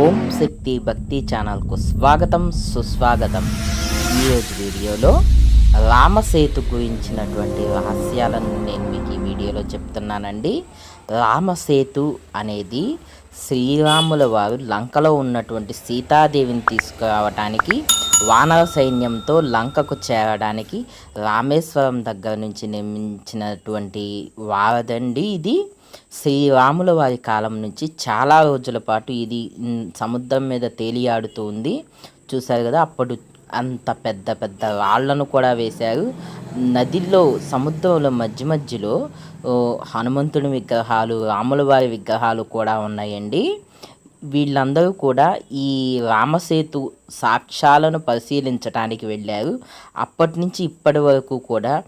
ఓం శక్తి భక్తి ఛానల్కు స్వాగతం సుస్వాగతం. ఈరోజు వీడియోలో రామసేతు గురించినటువంటి రహస్యాలను నేను మీకు ఈ వీడియోలో చెప్తున్నానండి. రామసేతు అనేది శ్రీరాముల వారు లంకలో ఉన్నటువంటి సీతాదేవిని తీసుకురావటానికి వానర సైన్యంతో లంకకు చేరడానికి రామేశ్వరం దగ్గర నుంచి నిర్మించినటువంటి వారదండి ఇది. శ్రీరాముల వారి కాలం నుంచి చాలా రోజుల పాటు ఇది సముద్రం మీద తేలియాడుతూ ఉంది. చూశారు కదా అప్పుడు అంత పెద్ద పెద్ద రాళ్ళను కూడా వేశారు. నదిలో సముద్రంలో మధ్య మధ్యలో హనుమంతుడి విగ్రహాలు రాముల వారి విగ్రహాలు కూడా ఉన్నాయండి. వీళ్ళందరూ కూడా ఈ రామసేతు సాక్ష్యాలను పరిశీలించడానికి వెళ్ళారు. అప్పటి నుంచి ఇప్పటి వరకు కూడా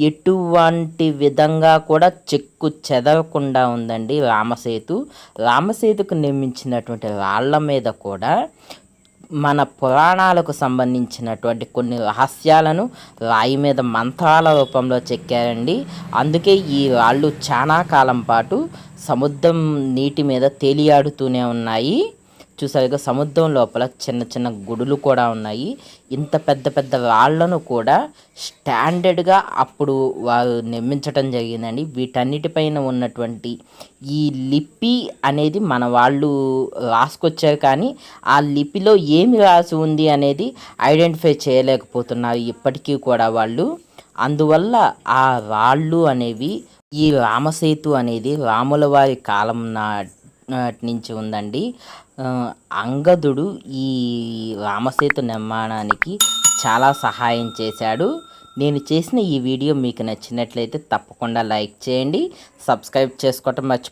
ఎటువంటి విధంగా కూడా చెక్కు చెదరకుండా ఉందండి రామసేతు. రామసేతుకు నిర్మించినటువంటి రాళ్ళ మీద కూడా మన పురాణాలకు సంబంధించినటువంటి కొన్ని రహస్యాలను రాయి మీద మంత్రాల రూపంలో చెక్కారండి. అందుకే ఈ రాళ్ళు చాలా కాలం పాటు సముద్రం నీటి మీద తేలియాడుతూనే ఉన్నాయి. చూసారుగా సముద్రం లోపల చిన్న చిన్న గుడులు కూడా ఉన్నాయి. ఇంత పెద్ద పెద్ద రాళ్ళను కూడా స్టాండర్డ్గా అప్పుడు వారు నిర్మించటం జరిగిందండి. వీటన్నిటిపైన ఉన్నటువంటి ఈ లిపి అనేది మన వాళ్ళు రాసుకొచ్చారు కానీ ఆ లిపిలో ఏమి రాసి ఉంది అనేది ఐడెంటిఫై చేయలేకపోతున్నారు ఇప్పటికీ కూడా వాళ్ళు. అందువల్ల ఆ రాళ్ళు అనేవి ఈ రామసేతు అనేది రాముల వారి కాలం నా నుంచి ఉందండి. అంగదుడు ఈ రామసేతు నిర్మాణానికి చాలా సహాయం చేశాడు. నేను చేసిన ఈ వీడియో మీకు నచ్చినట్లయితే తప్పకుండా లైక్ చేయండి. సబ్స్క్రైబ్ చేసుకోవటం మర్చిపో